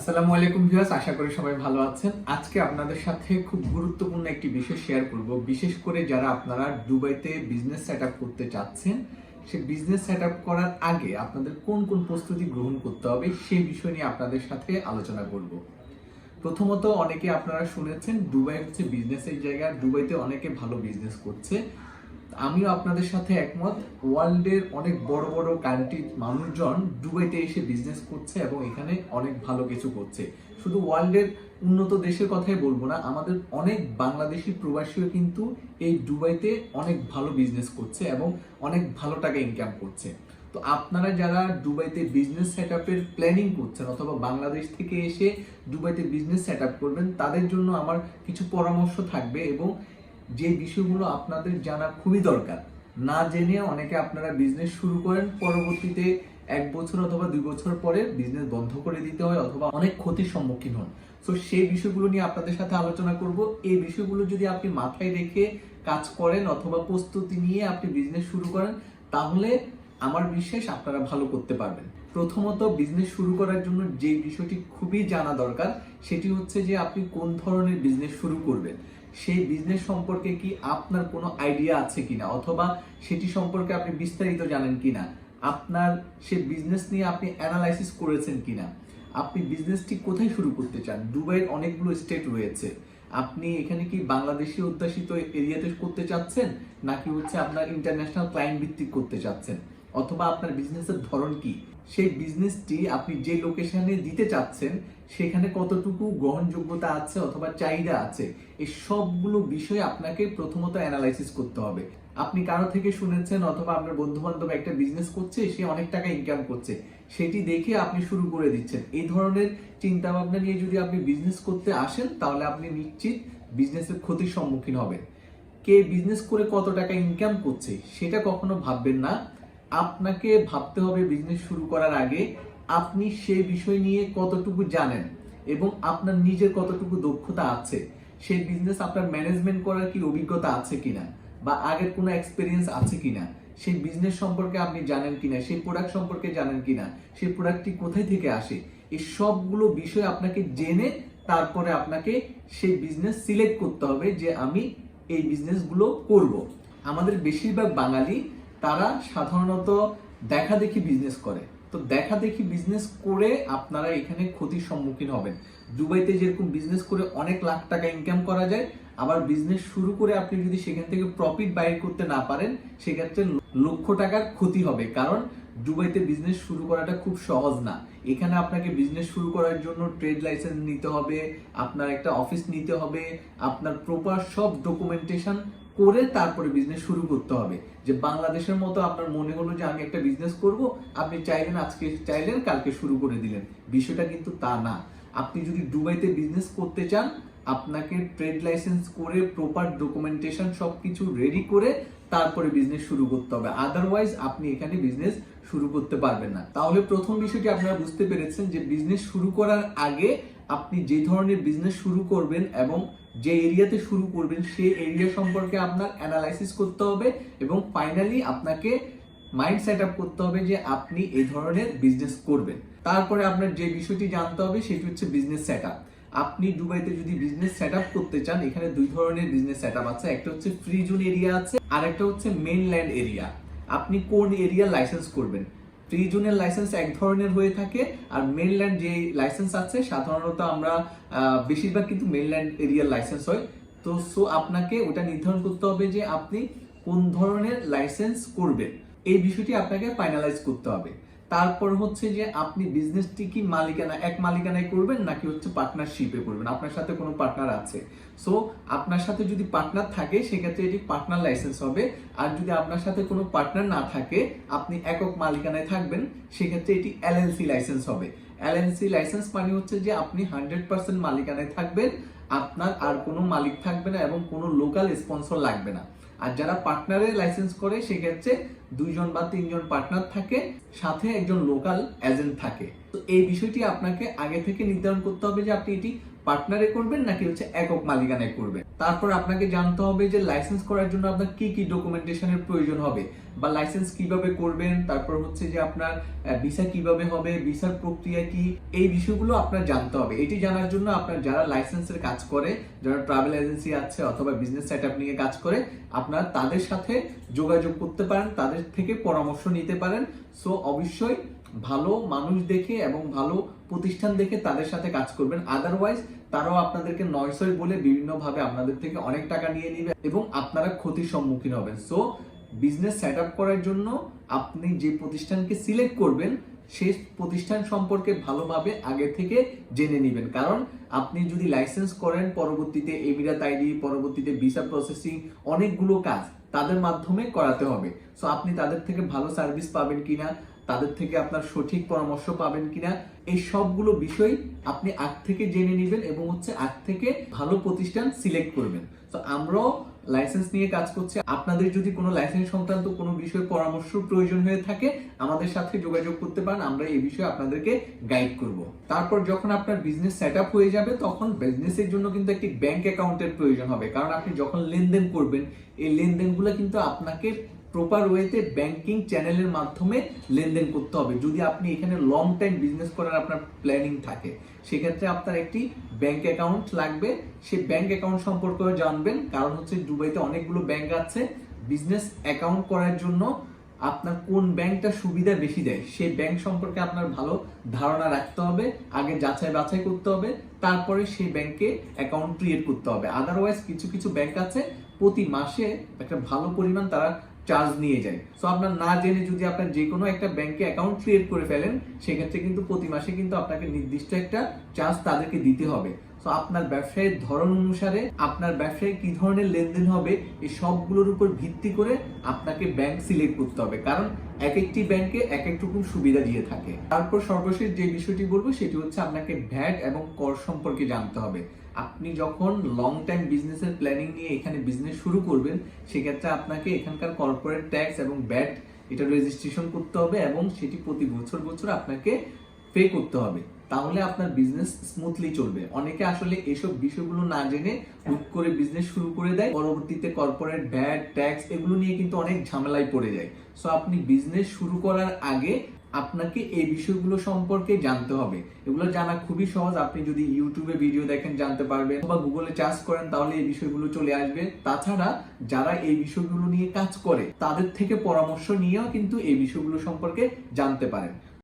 আসসালামু আলাইকুম ভিউয়ার্স, আশা করি সবাই ভালো আছেন। আজকে আপনাদের সাথে খুব গুরুত্বপূর্ণ একটি বিষয় শেয়ার করব। বিশেষ করে যারা আপনারা দুবাইতে বিজনেস সেট করতে চাচ্ছেন, সে বিজনেস সেট করার আগে আপনাদের কোন কোন প্রস্তুতি গ্রহণ করতে হবে সেই বিষয় নিয়ে আপনাদের সাথে আলোচনা করব। প্রথমত অনেকে আপনারা শুনেছেন, দুবাই হচ্ছে বিজনেসের জায়গা, দুবাইতে অনেকে ভালো বিজনেস করছে। আমিও আপনাদের সাথে একমত। ওয়ার্ল্ডের অনেক বড় বড় কান্ট্রির মানুষজন দুবাইতে এসে বিজনেস করছে এবং এখানে অনেক ভালো কিছু করছে। শুধু ওয়ার্ল্ডের উন্নত দেশের কথাই বলব না, আমাদের অনেক বাংলাদেশি প্রবাসীও কিন্তু এই দুবাইতে অনেক ভালো বিজনেস করছে এবং অনেক ভালো টাকা ইনকাম করছে। তো আপনারা যারা দুবাইতে বিজনেস সেট প্ল্যানিং করছেন অথবা বাংলাদেশ থেকে এসে দুবাইতে বিজনেস সেট করবেন, তাদের জন্য আমার কিছু পরামর্শ থাকবে এবং যে বিষয়গুলো আপনাদের জানা খুবই দরকার। না জেনে অনেকে আপনারা বিজনেস শুরু করেন, পরবর্তীতে এক বছর অথবা দুই বছর পরে বিজনেস বন্ধ করে দিতে হয় অথবা অনেক ক্ষতির সম্মুখীন হন। তো সেই বিষয়গুলো নিয়ে আপনাদের সাথে আলোচনা করব। এই বিষয়গুলো যদি আপনি মাথায় রেখে কাজ করেন অথবা প্রস্তুতি নিয়ে আপনি বিজনেস শুরু করেন, তাহলে আমার বিশ্বাস আপনারা ভালো করতে পারবেন। প্রথমত বিজনেস শুরু করার জন্য যে বিষয়টি খুবই জানা দরকার, সেটি হচ্ছে যে আপনি কোন ধরনের বিজনেস শুরু করবেন। সেই বিজনেস সম্পর্কে কি আপনার কোনো আইডিয়া আছে কিনা? অথবা সেটি সম্পর্কে আপনি বিস্তারিত জানেন কিনা? আপনার সে বিজনেস নিয়ে আপনি অ্যানালাইসিস করেছেন কিনা? আপনি বিজনেসটি কোথায় শুরু করতে চান? দুবাইয়ের অনেকগুলো স্টেট রয়েছে। আপনি এখানে কি বাংলাদেশি অধ্যাসিত এরিয়াতে করতে চাচ্ছেন? নাকি হচ্ছে আপনার ইন্টারন্যাশনাল ক্লায়েন্ট ভিত্তিক করতে চাচ্ছেন? অথবা আপনার বিজনেসের ধরন কি? সেই বিজনেসটি আপনি যে লোকেশনে দিতে চাচ্ছেন, সেখানে কতটুকু গ্রহণযোগ্যতা আছে অথবা চাহিদা আছে, এই সবগুলো বিষয় আপনাকে প্রথমত অ্যানালাইসিস করতে হবে। আপনি কারও থেকে শুনেছেন অথবা আপনার বন্ধু বান্ধব একটা বিজনেস করছে, সে অনেক টাকা ইনকাম করছে, সেটি দেখে আপনি শুরু করে দিচ্ছেন। এই ধরনের চিন্তা ভাবনা নিয়ে যদি আপনি বিজনেস করতে আসেন, তাহলে আপনি নিশ্চিত বিজনেসের ক্ষতির সম্মুখীন হবেন। কে বিজনেস করে কত টাকা ইনকাম করছে, সেটা কখনো ভাববেন না। আপনাকে ভাবতে হবে বিজনেস শুরু করার আগে আপনি সেই বিষয় নিয়ে কতটুকু জানেন এবং আপনার নিজের কতটুকু দক্ষতা আছে, সেই বিজনেস আপনার ম্যানেজমেন্ট করার কি অভিজ্ঞতা আছে কিনা বা আগের কোনো এক্সপিরিয়েন্স আছে কিনা, সেই বিজনেস সম্পর্কে আপনি জানেন কিনা, সেই প্রোডাক্ট সম্পর্কে জানেন কিনা, সেই প্রোডাক্টটি কোথায় থেকে আসে, এই সবগুলো বিষয় আপনাকে জেনে তারপরে আপনাকে সেই বিজনেস সিলেক্ট করতে হবে যে আমি এই বিজনেসগুলো করব। আমাদের বেশিরভাগ বাঙালি তারা সাধারণত দেখা দেখি বিজনেস করে। তো দেখা দেখি বিজনেস করে আপনারা এখানে ক্ষতির সম্মুখীন হবেন। দুবাইতে যেরকম বিজনেস করে অনেক লাখ টাকা ইনকাম করা যায়, আবার বিজনেস শুরু করে আপনি যদি সেখান থেকে প্রফিট বাইর করতে না পারেন, সেক্ষেত্রে লক্ষ টাকার ক্ষতি হবে। কারণ দুবাইতে বিজনেস শুরু করাটা খুব সহজ না। এখানে আপনাকে বিজনেস শুরু করার জন্য ট্রেড লাইসেন্স নিতে হবে, আপনার একটা অফিস নিতে হবে, আপনার প্রপার সব ডকুমেন্টেশন করে তারপরে বিজনেস শুরু করতে হবে। যে বাংলাদেশের মতো আপনার মনে হলো যে আমি একটা বিজনেস করব, আপনি চাইলেন আজকে, চাইলেন কালকে শুরু করে দিলেন। বিষয়টা কিন্তু তা না। আপনি যদি দুবাইতে বিজনেস করতে চান, আপনাকে ট্রেড লাইসেন্স করে প্রপার ডকুমেন্টেশন সবকিছু রেডি করে তারপরে বিজনেস শুরু করতে হবে। আদারওয়াইজ আপনি এখানে বিজনেস শুরু করতে পারবেন না। তাহলে প্রথম বিষয়টি আপনারা বুঝতে পেরেছেন যে বিজনেস শুরু করার আগে আপনি যে ধরনের বিজনেস শুরু করবেন এবং যে এরিয়াতে শুরু করবেন সেই এরিয়া সম্পর্কে আপনার অ্যানালাইসিস করতে হবে এবং ফাইনালি আপনাকে মাইন্ড সেট আপ করতে হবে যে আপনি এই ধরনের বিজনেস করবেন। তারপরে আপনার যে বিষয়টি জানতে হবে, সেটি হচ্ছে বিজনেস সেট আপনি দুবাইতে যদি বিজনেস সেট আপ করতে চান, এখানে দুই ধরনের বিজনেস সেট আছে। একটা হচ্ছে ফ্রি জোন এরিয়া আছে, আর একটা হচ্ছে মেইনল্যান্ড এরিয়া আপনি কোন এরিয়া লাইসেন্স করবেন? ফ্রি জোনের লাইসেন্স এক ধরনের হয়ে থাকে, আর মেনল্যান্ড যে লাইসেন্স আছে, সাধারণত আমরা বেশিরভাগ কিন্তু মেনল্যান্ড এরিয়ার লাইসেন্স হয়। তো সো আপনাকে ওটা নির্ধারণ করতে হবে যে আপনি কোন ধরনের লাইসেন্স করবেন। এই বিষয়টি আপনাকে ফাইনালাইজ করতে হবে। তারপর হচ্ছে যে আপনি বিজনেসটি কি মালিকানা, এক মালিকানায় করবেন নাকি হচ্ছে পার্টনারশিপে করবেন? আপনার সাথে কোনো পার্টনার আছে। সো আপনার সাথে যদি পার্টনার থাকে, সেক্ষেত্রে এটি পার্টনার লাইসেন্স হবে। আর যদি আপনার সাথে কোনো পার্টনার না থাকে, আপনি একক মালিকানায় থাকবেন, সেক্ষেত্রে এটি এলএলসি লাইসেন্স হবে। এলএলসি লাইসেন্স মানে হচ্ছে যে আপনি হান্ড্রেড পার্সেন্ট মালিকানায় থাকবেন, আপনার আর কোনো মালিক থাকবে না এবং কোনো লোকাল স্পন্সর লাগবে না। আর যারা পার্টনারে লাইসেন্স করে, সেক্ষেত্রে দুইজন বা তিনজন পার্টনার থাকে, সাথে একজন লোকাল এজেন্ট থাকে। তো এই বিষয়টি আপনাকে আগে থেকে নির্ধারণ করতে হবে যে আপনি এটি পার্টনারে করবেন নাকি হচ্ছে একক মালিকানায় করবেন? তারপর আপনাকে জানতে হবে যে লাইসেন্স করার জন্য আপনার কি কি ডকুমেন্টেশনের প্রয়োজন হবে বা লাইসেন্স কীভাবে করবেন, তারপর হচ্ছে যে আপনার ভিসা কীভাবে হবে ভিসার প্রক্রিয়া কি, এই বিষয়গুলো আপনার জানতে হবে। এটি জানার জন্য আপনার যারা লাইসেন্সের কাজ করে, যারা ট্রাভেল এজেন্সি আছে অথবা বিজনেস সেট নিয়ে কাজ করে, আপনার তাদের সাথে যোগাযোগ করতে পারেন, তাদের থেকে পরামর্শ নিতে পারেন। সো অবশ্যই ভালো মানুষ দেখে এবং ভালো প্রতিষ্ঠান দেখে তাদের সাথে কাজ করবেন। আদারওয়াইজ তারাও আপনাদেরকে নয়সই বলে বিভিন্নভাবে আপনাদের থেকে অনেক টাকা নিয়ে নিবে এবং আপনারা ক্ষতির সম্মুখীন হবেন। সো বিজনেস সেট করার জন্য আপনি যে প্রতিষ্ঠানকে সিলেক্ট করবেন সেই প্রতিষ্ঠান সম্পর্কে ভালোভাবে আগে থেকে জেনে নেবেন। কারণ আপনি যদি লাইসেন্স করেন, পরবর্তীতে এমিরাত আইডি পরবর্তীতে ভিসা প্রসেসিং অনেকগুলো কাজ তাদের মাধ্যমে করাতে হবে। সো আপনি তাদের থেকে ভালো সার্ভিস পাবেন কিনা তাদের থেকে আপনার সঠিক পরামর্শ পাবেন কিনা? এই সবগুলো বিষয় আপনি আগ থেকে জেনে নেবেন এবং হচ্ছে আগ থেকে ভালো প্রতিষ্ঠান সিলেক্ট করবেন। তো আমরাও লাইসেন্স নিয়ে কাজ করছি। আপনাদের যদি কোনো লাইসেন্স সংক্রান্ত কোনো বিষয়ে পরামর্শ প্রয়োজন হয়ে থাকে, আমাদের সাথে যোগাযোগ করতে পারেন। আমরা এই বিষয়ে আপনাদেরকে গাইড করব। তারপর যখন আপনার বিজনেস সেট হয়ে যাবে, তখন বিজনেসের জন্য কিন্তু একটি ব্যাংক অ্যাকাউন্টের প্রয়োজন হবে। কারণ আপনি যখন লেনদেন করবেন, এই লেনদেনগুলো কিন্তু আপনাকে প্রপার ওয়েতে ব্যাংকিং চ্যানেলের মাধ্যমে লেনদেন করতে হবে। যদি আপনি এখানে লং টাইম বিজনেস করার আপনার প্ল্যানিং থাকে, সেক্ষেত্রে আপনার একটি ব্যাংক অ্যাকাউন্ট লাগবে। সেই ব্যাংক অ্যাকাউন্ট সম্পর্কেও জানবেন। কারণ হচ্ছে দুবাইতে অনেকগুলো ব্যাংক আছে। বিজনেস অ্যাকাউন্ট করার জন্য আপনার কোন ব্যাংকটা সুবিধা বেশি দেয় সেই ব্যাংক সম্পর্কে আপনার ভালো ধারণা রাখতে হবে, আগে যাচাই বাছাই করতে হবে, তারপরে সেই ব্যাংকে অ্যাকাউন্ট ক্রিয়েট করতে হবে। আদারওয়াইজ কিছু কিছু ব্যাংক আছে, প্রতি মাসে একটা ভালো পরিমাণ তারা চার্জ নিয়ে যায়। সো আপনার না জেনে যদি আপনার যে কোনো একটা ব্যাংকে অ্যাকাউন্ট ক্রিয়েট করে ফেলেন, সেক্ষেত্রে কিন্তু প্রতি মাসে কিন্তু আপনাকে নির্দিষ্ট একটা চার্জ তাদেরকে দিতে হবে। সো আপনার ব্যবসায়ের ধরন অনুসারে আপনার ব্যবসায় কি ধরনের লেনদেন হবে, এই সবগুলোর উপর ভিত্তি করে আপনাকে ব্যাংক সিলেক্ট করতে হবে। কারণ এক একটি ব্যাংকে এক এক রকম সুবিধা দিয়ে থাকে। তারপর সর্বশেষ যে বিষয়টি বলব, সেটি হচ্ছে আপনাকে ভ্যাট এবং কর সম্পর্কে জানতে হবে। আপনি যখন লং টাইম বিজনেসের প্ল্যানিং নিয়ে এখানে বিজনেস শুরু করবেন, সেক্ষেত্রে আপনাকে এখানকার কর্পোরেট ট্যাক্স এবং ব্যাট এটা রেজিস্ট্রেশন করতে হবে এবং সেটি প্রতি বছর বছর আপনাকে পে করতে হবে। তাহলে আপনার বিজনেস স্মুথলি চলবে। অনেকে আসলে এসব বিষয়গুলো না জেনে হুট করে বিজনেস শুরু করে দেয়, পরবর্তীতে কর্পোরেট ভ্যাট ট্যাক্স এগুলো নিয়ে কিন্তু অনেক ঝামেলায় পড়ে যায়। সো আপনি বিজনেস শুরু করার আগে আপনাকে এই বিষয়গুলো সম্পর্কে জানতে হবে। এগুলো জানা খুবই সহজ। আপনি যদি ইউটিউবে ভিডিও দেখেন, জানতে পারবেন। বা গুগলে চার্জ করেন, তাহলে এই বিষয়গুলো চলে আসবে। তাছাড়া যারা এই বিষয়গুলো নিয়ে কাজ করে, তাদের থেকে পরামর্শ নিয়েও কিন্তু এই বিষয়গুলো সম্পর্কে জানতে পারেন।